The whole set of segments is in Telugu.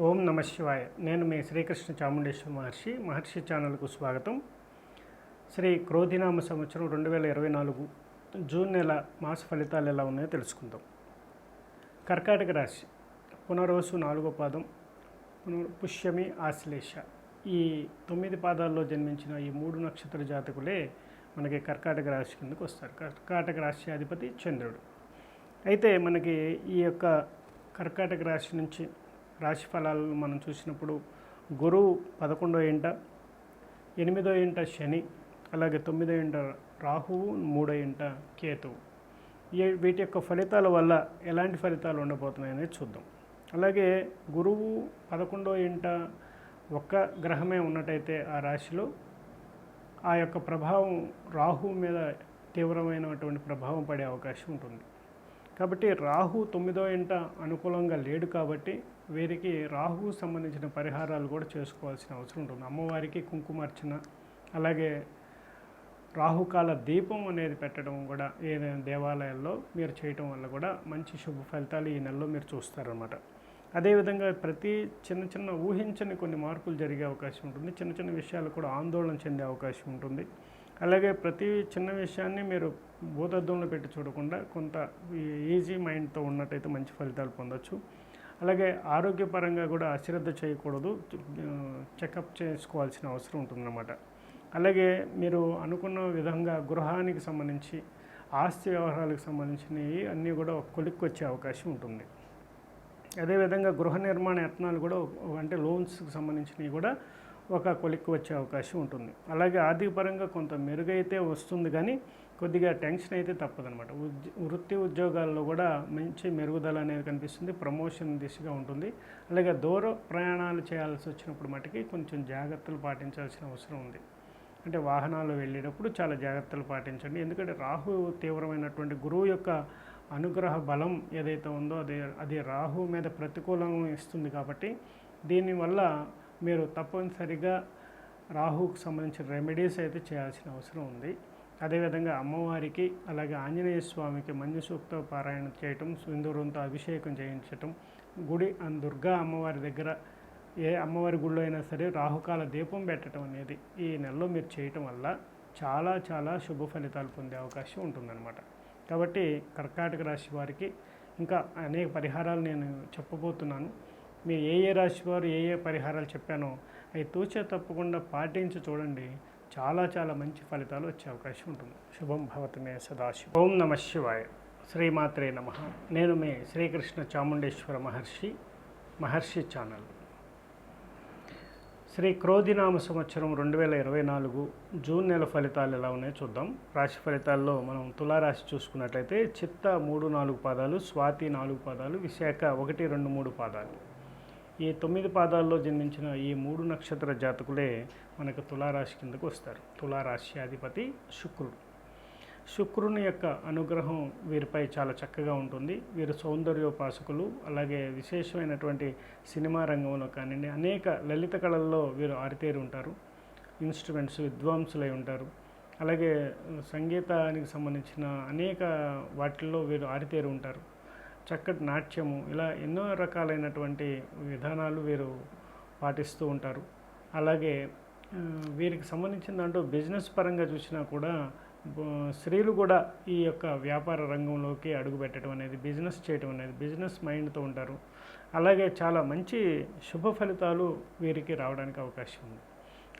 ఓం నమ శివాయ. నేను మీ శ్రీకృష్ణ చాముండేశ్వర మహర్షి. మహర్షి ఛానల్కు స్వాగతం. శ్రీ క్రోధినామ సంవత్సరం రెండు వేల ఇరవై నాలుగు జూన్ నెల మాస ఫలితాలు ఎలా ఉన్నాయో తెలుసుకుందాం. కర్కాటక రాశి. పునరోసు నాలుగో పాదం. పునర్ పుష్యమి ఆశ్లేష. ఈ తొమ్మిది పాదాల్లో జన్మించిన ఈ మూడు నక్షత్ర జాతకులే మనకి కర్కాటక రాశి కిందకు వస్తారు. కర్కాటక రాశి అధిపతి చంద్రుడు. అయితే మనకి ఈ యొక్క కర్కాటక రాశి నుంచి రాశి ఫలాలు మనం చూసినప్పుడు గురువు పదకొండో ఏంట ఎనిమిదో ఏంట శని అలాగే తొమ్మిదో ఏంట రాహువు మూడో ఏంట కేతువు. ఈ వీటి యొక్క ఫలితాల వల్ల ఎలాంటి ఫలితాలు ఉండబోతున్నాయనేది చూద్దాం. అలాగే గురువు పదకొండో ఏంట ఒక్క గ్రహమే ఉన్నట్టయితే ఆ రాశిలో ఆ యొక్క ప్రభావం రాహు మీద తీవ్రమైనటువంటి ప్రభావం పడే అవకాశం ఉంటుంది. కాబట్టి రాహు తొమ్మిదో ఇంట అనుకూలంగా లేడు కాబట్టి వీరికి రాహుకు సంబంధించిన పరిహారాలు కూడా చేసుకోవాల్సిన అవసరం ఉంటుంది. అమ్మవారికి కుంకుమార్చన అలాగే రాహుకాల దీపం అనేది పెట్టడం కూడా ఏదైనా దేవాలయాల్లో మీరు చేయటం వల్ల కూడా మంచి శుభ ఫలితాలు ఈ నెలలో మీరు చూస్తారనమాట అదేవిధంగా ప్రతి చిన్న చిన్న ఊహించని కొన్ని మార్పులు జరిగే అవకాశం ఉంటుంది. చిన్న చిన్న విషయాలు కూడా ఆందోళన చెందే అవకాశం ఉంటుంది. అలాగే ప్రతి చిన్న విషయాన్ని మీరు భూతద్దంలో పెట్టి చూడకుండా కొంత ఈజీ మైండ్తో ఉన్నట్టయితే మంచి ఫలితాలు పొందొచ్చు. అలాగే ఆరోగ్యపరంగా కూడా అశ్రద్ధ చేయకూడదు. చెకప్ చేసుకోవాల్సిన అవసరం ఉంటుందన్నమాట. అలాగే మీరు అనుకున్న విధంగా గృహానికి సంబంధించి ఆస్తి వ్యవహారాలకు సంబంధించినవి అన్నీ కూడా కొలిక్కి వచ్చే అవకాశం ఉంటుంది. అదేవిధంగా గృహ నిర్మాణ యత్నాలు కూడా అంటే లోన్స్కి సంబంధించినవి కూడా ఒక కొలిక్కి వచ్చే అవకాశం ఉంటుంది. అలాగే ఆర్థికపరంగా కొంత మెరుగైతే వస్తుంది కానీ కొద్దిగా టెన్షన్ అయితే తప్పదనమాట వృత్తి ఉద్యోగాల్లో కూడా మంచి మెరుగుదల అనేది కనిపిస్తుంది. ప్రమోషన్ దిశగా ఉంటుంది. అలాగే దూర ప్రయాణాలు చేయాల్సి వచ్చినప్పుడు మటుకి కొంచెం జాగ్రత్తలు పాటించాల్సిన అవసరం ఉంది. అంటే వాహనాలు వెళ్ళేటప్పుడు చాలా జాగ్రత్తలు పాటించండి. ఎందుకంటే రాహు తీవ్రమైనటువంటి గురువు యొక్క అనుగ్రహ బలం ఏదైతే ఉందో అది అది రాహు మీద ప్రతికూలం ఇస్తుంది కాబట్టి దీనివల్ల మీరు తప్పనిసరిగా రాహుకు సంబంధించిన రెమెడీస్ అయితే చేయాల్సిన అవసరం ఉంది. అదేవిధంగా అమ్మవారికి అలాగే ఆంజనేయ స్వామికి మంజు సూక్త పారాయణ చేయటం సింధూరంతో అభిషేకం చేయించటం గుడి దుర్గా అమ్మవారి దగ్గర ఏ అమ్మవారి గుళ్ళో అయినా సరే రాహుకాల దీపం పెట్టడం అనేది ఈ నెలలో మీరు చేయటం వల్ల చాలా చాలా శుభ ఫలితాలు పొందే అవకాశం ఉంటుందన్నమాట. కాబట్టి కర్కాటక రాశి వారికి ఇంకా అనేక పరిహారాలు నేను చెప్పబోతున్నాను. మీరు ఏ ఏ రాశి వారు ఏ ఏ పరిహారాలు చెప్పానో అవి తూచే తప్పకుండా పాటించి చూడండి. చాలా చాలా మంచి ఫలితాలు వచ్చే అవకాశం ఉంటుంది. శుభం భవతమే సదాశివ. ఓం నమ శివాయ. శ్రీమాత్రే నమ. నేను మీ శ్రీకృష్ణ చాముండేశ్వర మహర్షి మహర్షి ఛానల్. శ్రీ క్రోధినామ సంవత్సరం రెండు వేల ఇరవై నాలుగు జూన్ నెల ఫలితాలు ఎలా ఉన్నాయో చూద్దాం. రాశి ఫలితాల్లో మనం తులారాశి చూసుకున్నట్లయితే చిత్త మూడు నాలుగు పాదాలు స్వాతి నాలుగు పాదాలు విశాఖ ఒకటి రెండు మూడు పాదాలు. ఈ తొమ్మిది పాదాల్లో జన్మించిన ఈ మూడు నక్షత్ర జాతకులే మనకు తులారాశి కిందకు వస్తారు. తులారాశ్యాధిపతి అధిపతి శుక్రుడు. శుక్రుని యొక్క అనుగ్రహం వీరిపై చాలా చక్కగా ఉంటుంది. వీరు సౌందర్యోపాసకులు అలాగే విశేషమైనటువంటి సినిమా రంగంలో కానివ్వండి అనేక లలిత కళల్లో వీరు ఆరితేరి ఉంటారు. ఇన్స్ట్రుమెంట్స్ విద్వాంసులై ఉంటారు. అలాగే సంగీతానికి సంబంధించిన అనేక వాటిల్లో వీరు ఆరితేరు ఉంటారు. చక్కటి నాట్యము ఇలా ఎన్నో రకాలైనటువంటి విధానాలు వీరు పాటిస్తూ ఉంటారు. అలాగే వీరికి సంబంధించిన దాంట్లో బిజినెస్ పరంగా చూసినా కూడా స్త్రీలు కూడా ఈ యొక్క వ్యాపార రంగంలోకి అడుగుపెట్టడం అనేది బిజినెస్ చేయడం అనేది బిజినెస్ మైండ్తో ఉంటారు. అలాగే చాలా మంచి శుభ ఫలితాలు వీరికి రావడానికి అవకాశం ఉంది.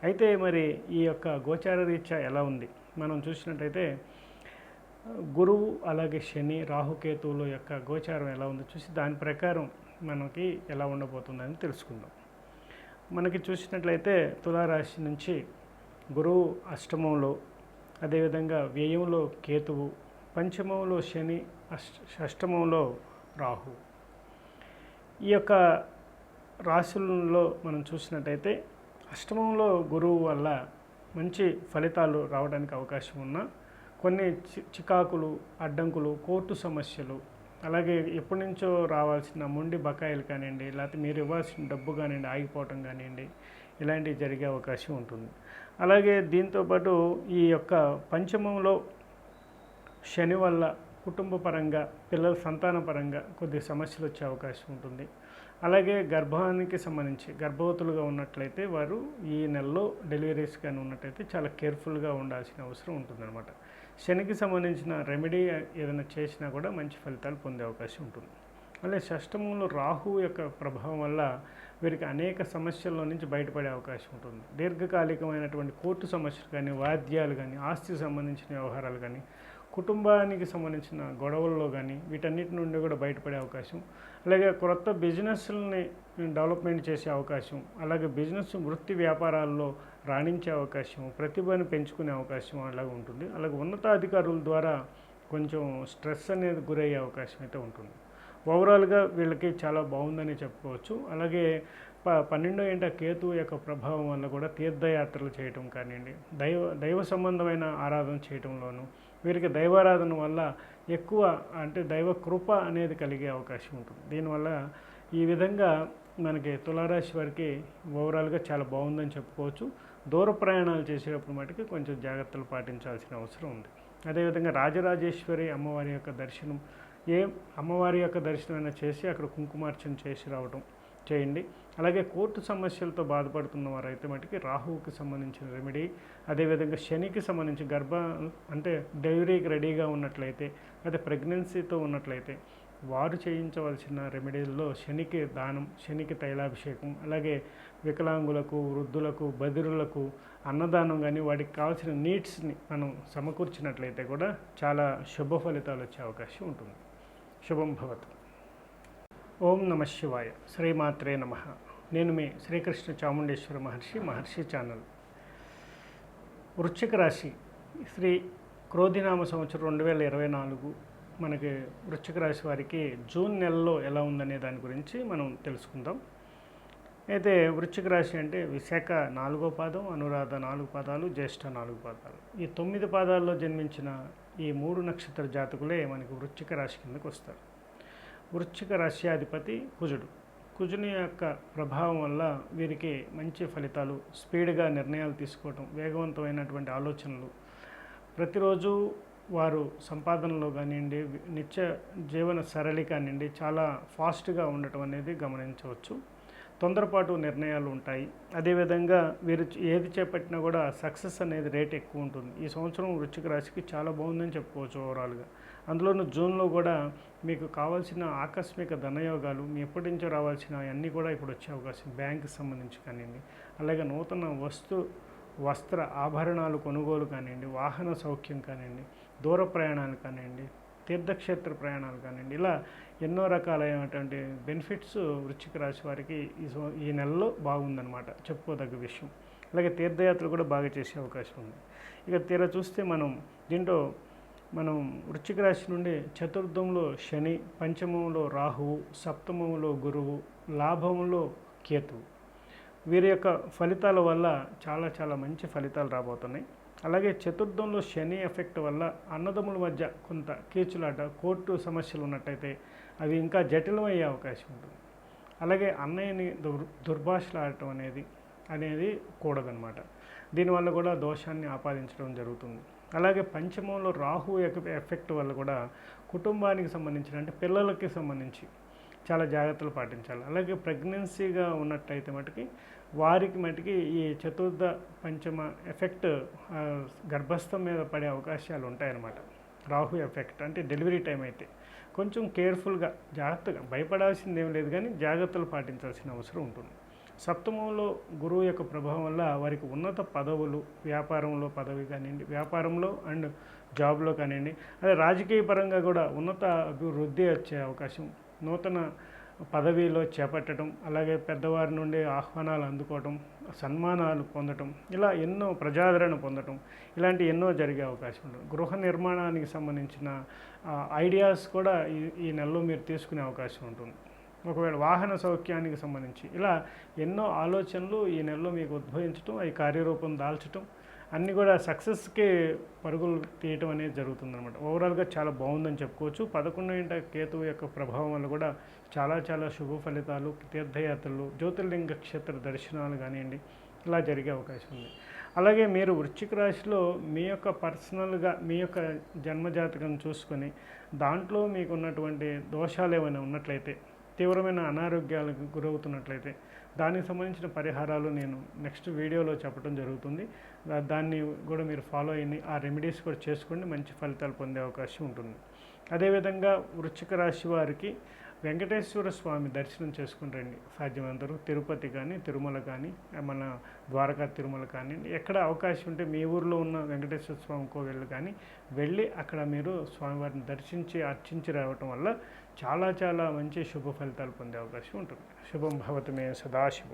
అయితే మరి ఈ యొక్క గోచార రీత్యా ఎలా ఉంది? మనం చూసినట్టయితే గురువు అలాగే శని రాహుకేతువుల యొక్క గోచారం ఎలా ఉందో చూసి దాని ప్రకారం మనకి ఎలా ఉండబోతుందని తెలుసుకుందాం. మనకి చూసినట్లయితే తులారాశి నుంచి గురువు అష్టమంలో అదేవిధంగా వ్యయంలో కేతువు పంచమంలో శని అష్ట అష్టమంలో రాహు. ఈ యొక్క రాశులలో మనం చూసినట్టయితే అష్టమంలో గురువు వల్ల మంచి ఫలితాలు రావడానికి అవకాశం ఉన్న కొన్ని చి చికాకులు అడ్డంకులు కోర్టు సమస్యలు అలాగే ఎప్పటి నుంచో రావాల్సిన మొండి బకాయిలు కానివ్వండి లేకపోతే మీరు ఇవ్వాల్సిన డబ్బు కానివ్వండి ఆగిపోవటం కానివ్వండి ఇలాంటివి జరిగే అవకాశం ఉంటుంది. అలాగే దీంతోపాటు ఈ యొక్క పంచమంలో శని వల్ల కుటుంబ పరంగా పిల్లల సంతాన పరంగా కొద్ది సమస్యలు వచ్చే అవకాశం ఉంటుంది. అలాగే గర్భానికి సంబంధించి గర్భవతులుగా ఉన్నట్లయితే వారు ఈ నెలలో డెలివరీస్ కానీ ఉన్నట్లయితే చాలా కేర్ఫుల్గా ఉండాల్సిన అవసరం ఉంటుందన్నమాట. శనికి సంబంధించిన రెమెడీ ఏదైనా చేసినా కూడా మంచి ఫలితాలు పొందే అవకాశం ఉంటుంది. అలాగే షష్టమంలో రాహు యొక్క ప్రభావం వల్ల వీరికి అనేక సమస్యల్లో నుంచి బయటపడే అవకాశం ఉంటుంది. దీర్ఘకాలికమైనటువంటి కోర్టు సమస్యలు కానీ వాద్యాలు కానీ ఆస్తికి సంబంధించిన వ్యవహారాలు కానీ కుటుంబానికి సంబంధించిన గొడవల్లో కానీ వీటన్నిటి నుండి కూడా బయటపడే అవకాశం. అలాగే క్రొత్త బిజినెస్లని డెవలప్మెంట్ చేసే అవకాశం. అలాగే బిజినెస్ వృత్తి వ్యాపారాల్లో రాణించే అవకాశం ప్రతిభను పెంచుకునే అవకాశం అలాగే ఉంటుంది. అలాగే ఉన్నతాధికారుల ద్వారా కొంచెం స్ట్రెస్ అనేది గురయ్యే అవకాశం అయితే ఉంటుంది. ఓవరాల్గా వీళ్ళకి చాలా బాగుందని చెప్పుకోవచ్చు. అలాగే ప పన్నెండో ఏంట కేతు యొక్క ప్రభావం వల్ల కూడా తీర్థయాత్రలు చేయటం కానివ్వండి దైవ దైవ సంబంధమైన ఆరాధన చేయటంలోనూ వీరికి దైవారాధన వల్ల ఎక్కువ అంటే దైవ కృప అనేది కలిగే అవకాశం ఉంటుంది. దీనివల్ల ఈ విధంగా మనకి తులారాశి వారికి ఓవరాల్గా చాలా బాగుందని చెప్పుకోవచ్చు. దూర ప్రయాణాలు చేసేటప్పుడు మటుకు కొంచెం జాగ్రత్తలు పాటించాల్సిన అవసరం ఉంది. అదేవిధంగా రాజరాజేశ్వరి అమ్మవారి యొక్క దర్శనం ఏ అమ్మవారి యొక్క దర్శనమైనా చేసి అక్కడ కుంకుమార్చన చేసి రావడం చేయండి. అలాగే కోర్టు సమస్యలతో బాధపడుతున్న వారైతే మటుకి రాహువుకి సంబంధించిన రెమెడీ అదేవిధంగా శనికి సంబంధించి గర్భ అంటే డెలివరీకి రెడీగా ఉన్నట్లయితే లేదా ప్రెగ్నెన్సీతో ఉన్నట్లయితే వారు చేయించవలసిన రెమెడీల్లో శనికి దానం శనికి తైలాభిషేకం అలాగే వికలాంగులకు వృద్ధులకు బదిరులకు అన్నదానం కానీ వాటికి కావాల్సిన నీడ్స్ని మనం సమకూర్చినట్లయితే కూడా చాలా శుభ ఫలితాలు వచ్చే అవకాశం ఉంటుంది. శుభం భవతు. ఓం నమ శివాయ. శ్రీమాత్రే నమ. నేను మీ శ్రీకృష్ణ చాముండేశ్వర మహర్షి మహర్షి ఛానల్. వృశ్చిక రాశి శ్రీ క్రోధినామ సంవత్సరం రెండు వేల ఇరవై నాలుగు మనకి వృశ్చిక రాశి వారికి జూన్ నెలలో ఎలా ఉందనే దాని గురించి మనం తెలుసుకుందాం. అయితే వృశ్చిక రాశి అంటే విశాఖ నాలుగో పాదం అనురాధ నాలుగు పాదాలు జ్యేష్ఠ నాలుగు పాదాలు. ఈ తొమ్మిది పాదాల్లో జన్మించిన ఈ మూడు నక్షత్ర జాతకులే మనకి వృశ్చిక రాశి కిందకు వస్తారు. వృశ్చిక రాశ్యాధిపతి కుజుడు. కుజుని యొక్క ప్రభావం వల్ల వీరికి మంచి ఫలితాలు స్పీడ్గా నిర్ణయాలు తీసుకోవటం వేగవంతమైనటువంటి ఆలోచనలు ప్రతిరోజు వారు సంపాదనలో కానివ్వండి నిత్య జీవన సరళి కానివ్వండి చాలా ఫాస్ట్గా ఉండటం అనేది గమనించవచ్చు. తొందరపాటు నిర్ణయాలు ఉంటాయి. అదేవిధంగా వీరు ఏది చేపట్టినా కూడా సక్సెస్ అనేది రేట్ ఎక్కువ ఉంటుంది. ఈ సంవత్సరం వృశ్చిక రాశికి చాలా బాగుందని చెప్పుకోవచ్చు ఓవరాల్గా. అందులోనూ జూన్లో కూడా మీకు కావాల్సిన ఆకస్మిక ధనయోగాలు మీ ఎప్పటి నుంచో రావాల్సిన అన్నీ కూడా ఇప్పుడు వచ్చే అవకాశం బ్యాంకుకి సంబంధించి కానివ్వండి అలాగే నూతన వస్తు వస్త్ర ఆభరణాలు కొనుగోలు కానివ్వండి వాహన సౌఖ్యం కానివ్వండి దూర ప్రయాణాలు కానివ్వండి తీర్థక్షేత్ర ప్రయాణాలు కానివ్వండి ఇలా ఎన్నో రకాలైనటువంటి బెనిఫిట్స్ వృశ్చిక రాశి వారికి ఈ ఈ నెలలో బాగుందన్నమాట చెప్పుకోదగ్గ విషయం. అలాగే తీర్థయాత్రలు కూడా బాగా చేసే అవకాశం ఉంది. ఇక తీరా చూస్తే మనం దీంట్లో మనం వృశ్చిక రాశి నుండి చతుర్థంలో శని పంచమంలో రాహువు సప్తమంలో గురువు లాభంలో కేతువు. వీరి యొక్క ఫలితాల వల్ల చాలా చాలా మంచి ఫలితాలు రాబోతున్నాయి. అలాగే చతుర్థంలో శని ఎఫెక్ట్ వల్ల అన్నదమ్ముల మధ్య కొంత కీచులాట కోర్టు సమస్యలు ఉన్నట్టయితే అవి ఇంకా జటిలమయ్యే అవకాశం ఉంటుంది. అలాగే అన్నయ్యని దుర్ దుర్భాషలాడటం అనేది అనేది కూడదనమాట దీనివల్ల కూడా దోషాన్ని ఆపాదించడం జరుగుతుంది. అలాగే పంచమంలో రాహు యొక్క ఎఫెక్ట్ వల్ల కూడా కుటుంబానికి సంబంధించిన అంటే పిల్లలకి సంబంధించి చాలా జాగ్రత్తలు పాటించాలి. అలాగే ప్రెగ్నెన్సీగా ఉన్నట్టయితే మటుకి వారికి మటుకి ఈ చతుర్థ పంచమ ఎఫెక్ట్ గర్భస్థం మీద పడే అవకాశాలు ఉంటాయన్నమాట. రాహు ఎఫెక్ట్ అంటే డెలివరీ టైం అయితే. కొంచెం కేర్ఫుల్గా జాగ్రత్తగా భయపడాల్సింది ఏం లేదు కానీ జాగ్రత్తలు పాటించాల్సిన అవసరం ఉంటుంది. సప్తమంలో గురువు యొక్క ప్రభావం వల్ల వారికి ఉన్నత పదవులు వ్యాపారంలో పదవి కానివ్వండి వ్యాపారంలో అండ్ జాబ్లో కానివ్వండి అదే రాజకీయ పరంగా కూడా ఉన్నత అభివృద్ధి వచ్చే అవకాశం నూతన పదవిలో చేపట్టడం అలాగే పెద్దవారి నుండి ఆహ్వానాలు అందుకోవటం సన్మానాలు పొందటం ఇలా ఎన్నో ప్రజాదరణ పొందటం ఇలాంటి ఎన్నో జరిగే అవకాశం ఉంటుంది. గృహ నిర్మాణానికి సంబంధించిన ఐడియాస్ కూడా ఈ ఈ నెలలో మీరు తీసుకునే అవకాశం ఉంటుంది. ఒకవేళ వాహన సౌఖ్యానికి సంబంధించి ఇలా ఎన్నో ఆలోచనలు ఈ నెలలో మీకు ఉద్భవించటం అవి కార్యరూపం దాల్చటం అన్నీ కూడా సక్సెస్కి పరుగులు తీయటం అనేది జరుగుతుందన్నమాట. ఓవరాల్గా చాలా బాగుందని చెప్పుకోవచ్చు. పదకొండు ఇంట కేతువు యొక్క ప్రభావం వల్ల కూడా చాలా చాలా శుభ ఫలితాలు తీర్థయాత్రలు జ్యోతిర్లింగ క్షేత్ర దర్శనాలు కానివ్వండి ఇలా జరిగే అవకాశం ఉంది. అలాగే మీరు వృశ్చిక రాశిలో మీ యొక్క పర్సనల్గా మీ యొక్క జన్మజాతకం చూసుకొని దాంట్లో మీకు ఉన్నటువంటి దోషాలు ఏమైనా ఉన్నట్లయితే తీవ్రమైన అనారోగ్యాలకు గురవుతున్నట్లయితే దానికి సంబంధించిన పరిహారాలు నేను నెక్స్ట్ వీడియోలో చెప్పడం జరుగుతుంది. దాన్ని కూడా మీరు ఫాలో అయ్యి ఆ రెమెడీస్ కూడా చేసుకోండి. మంచి ఫలితాలు పొందే అవకాశం ఉంటుంది. అదేవిధంగా వృశ్చిక రాశి వారికి వెంకటేశ్వర స్వామి దర్శనం చేసుకుని రండి. సాధ్యమైనంత తిరుపతి కానీ తిరుమల కానీ మన ద్వారకా తిరుమల కానీ ఎక్కడ అవకాశం ఉంటే మీ ఊర్లో ఉన్న వెంకటేశ్వర స్వామి కోవెళ్ళు కానీ వెళ్ళి అక్కడ మీరు స్వామివారిని దర్శించి అర్చించి రావటం వల్ల చాలా చాలా మంచి శుభ ఫలితాలు పొందే అవకాశం ఉంటుంది. శుభం భవతమే సదాశివం.